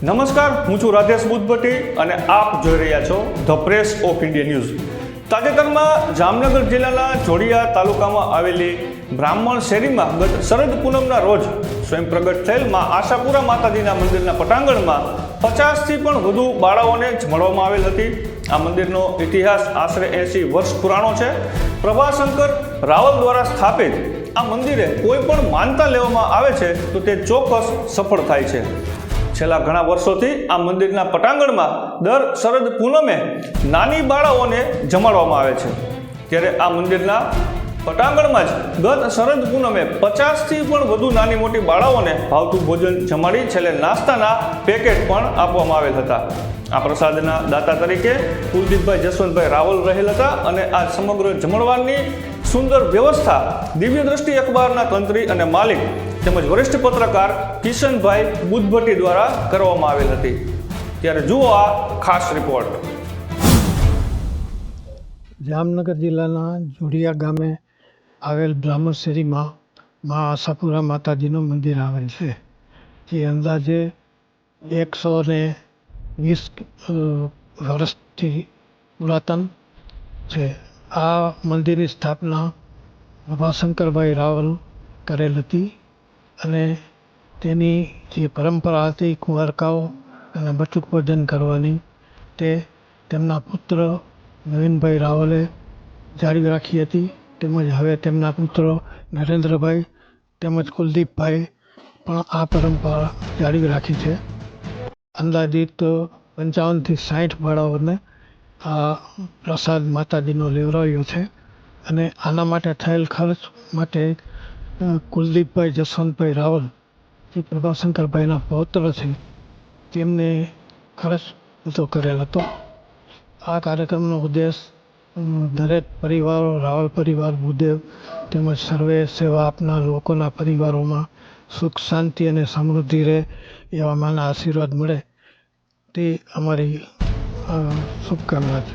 નમસ્કાર, હું છું રાધેશ બુદ્ધભટ્ટી અને આપ જોઈ રહ્યા છો the press of India news. તાજેતરમાં જામનગર જિલ્લાના જોડિયા તાલુકામાં આવેલી બ્રાહ્મણ શેરીમાં ગત શરદ પૂનમના રોજ સ્વયં પ્રગટ થયેલમાં આશાપુરા માતાજીના મંદિરના પટાંગણમાં પચાસથી પણ વધુ બાળાઓને જમાડવામાં આવેલ હતી. આ મંદિરનો ઇતિહાસ આશરે એંસી વર્ષ પુરાણો છે. પ્રભાશંકર રાવલ દ્વારા સ્થાપિત આ મંદિરે કોઈ પણ માનતા લેવામાં આવે છે તો તે ચોક્કસ સફળ થાય છે. છેલ્લા ઘણા વર્ષોથી આ મંદિરના પટાંગણમાં દર શરદ પૂનમે નાની બાળાઓને જમાડવામાં આવે છે. ત્યારે આ મંદિરના પટાંગણમાં જ ગત શરદ પૂનમે પચાસથી પણ વધુ નાની મોટી બાળાઓને ભાવતું ભોજન જમાડી છેલ્લે નાસ્તાના પેકેટ પણ આપવામાં આવેલ હતા. આ પ્રસાદના દાતા તરીકે કુલદીપભાઈ જસવંતભાઈ રાવલ રહેલ હતા અને આ સમગ્ર જમણવારની સુંદર વ્યવસ્થા દિવ્ય દ્રષ્ટિ અખબારના તંત્રી અને માલિક તેમજ વરિષ્ઠ પત્રકાર કિશનભાઈ બુદ્ધભટ્ટી દ્વારા કરવામાં આવેલ હતી. ત્યારે જુઓ આ ખાસ રિપોર્ટ જામનગર જિલ્લાના જોડિયા ગામે આવેલ બ્રહ્મશેરીમાં મા આશાપુરા માતાજીનું મંદિર આવેલ છે, જે અંદાજે એકસો ને વીસ વર્ષથી પુરાતન છે. આ મંદિરની સ્થાપના પ્રભાશંકરભાઈ રાવલ કરેલ હતી. અને તેની જે પરંપરા હતી કુંવારકાઓ અને બચુક પૂજન કરવાની, તે તેમના પુત્ર નવીનભાઈ રાવલે જાળવી રાખી હતી. તેમજ હવે તેમના પુત્રો નરેન્દ્રભાઈ તેમજ કુલદીપભાઈ પણ આ પરંપરા જાળવી રાખી છે. અંદાજિત પંચાવનથી સાઠ બાળાઓને આ પ્રસાદ માતાજીનો લેવડાવ્યો છે અને આના માટે થયેલ ખર્ચ માટે કુલદીપભાઈ, જસવંતભાઈ રાવલ જે પ્રભાશંકરભાઈના પૌત્ર છે, તેમને ખર્ચ બધો કરેલ હતો. આ કાર્યક્રમનો ઉદ્દેશ દરેક પરિવારો, રાવલ પરિવાર, ભૂદેવ તેમજ સર્વે સેવા આપનાર લોકોના પરિવારોમાં સુખ, શાંતિ અને સમૃદ્ધિ રહે એવા માના આશીર્વાદ મળે તે અમારી શુભકામના છે.